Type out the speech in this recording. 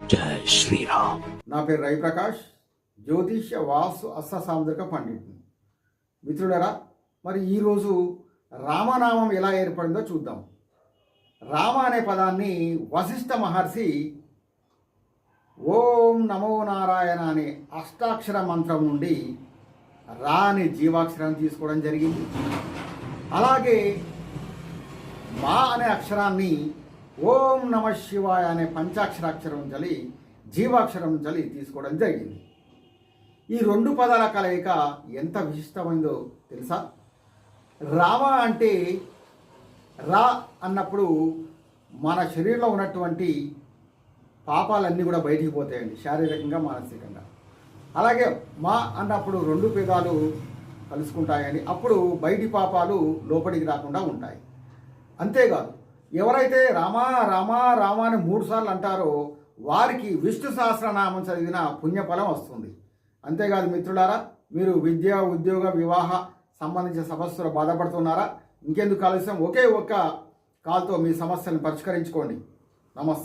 జై శ్రీరామ్. నా పేరు రవిప్రకాష్ జ్యోతిష్య వాస్తు అస్త సాముద్రిక పండితుని మిత్రులరా మరి ఈరోజు రామనామం ఎలా ఏర్పడిందో చూద్దాం. రామ అనే పదాన్ని వశిష్ఠ మహర్షి ఓం నమో నారాయణ అనే అష్టాక్షర మంత్రం నుండి రా అనే జీవాక్షరాన్ని తీసుకోవడం జరిగింది. అలాగే మా అనే అక్షరాన్ని ఓం నమ శివాయ అనే పంచాక్షరాక్షరం చలి జీవాక్షరం చలి తీసుకోవడం జరిగింది. ఈ రెండు పదాల కలయిక ఎంత విశిష్టమైందో తెలుసా? రామ అంటే రా అన్నప్పుడు మన శరీరంలో ఉన్నటువంటి పాపాలన్నీ కూడా బయటికి పోతాయండి శారీరకంగా మానసికంగా. అలాగే మా అన్నప్పుడు రెండు పేదాలు కలుసుకుంటాయని అప్పుడు బయటి పాపాలు లోపలికి రాకుండా ఉంటాయి. అంతేకాదు ఎవరైతే రామా రామా రామా అని మూడుసార్లు అంటారో వారికి విష్ణు సహస్రనామం చదివిన పుణ్యఫలం వస్తుంది. అంతేకాదు మిత్రులారా మీరు విద్య ఉద్యోగ వివాహ సంబంధించిన సమస్యలు బాధపడుతున్నారా? ఇంకెందుకు ఆలస్యం? ఒకే ఒక్క కాల్తో మీ సమస్యలను పరిష్కరించుకోండి. నమస్తే.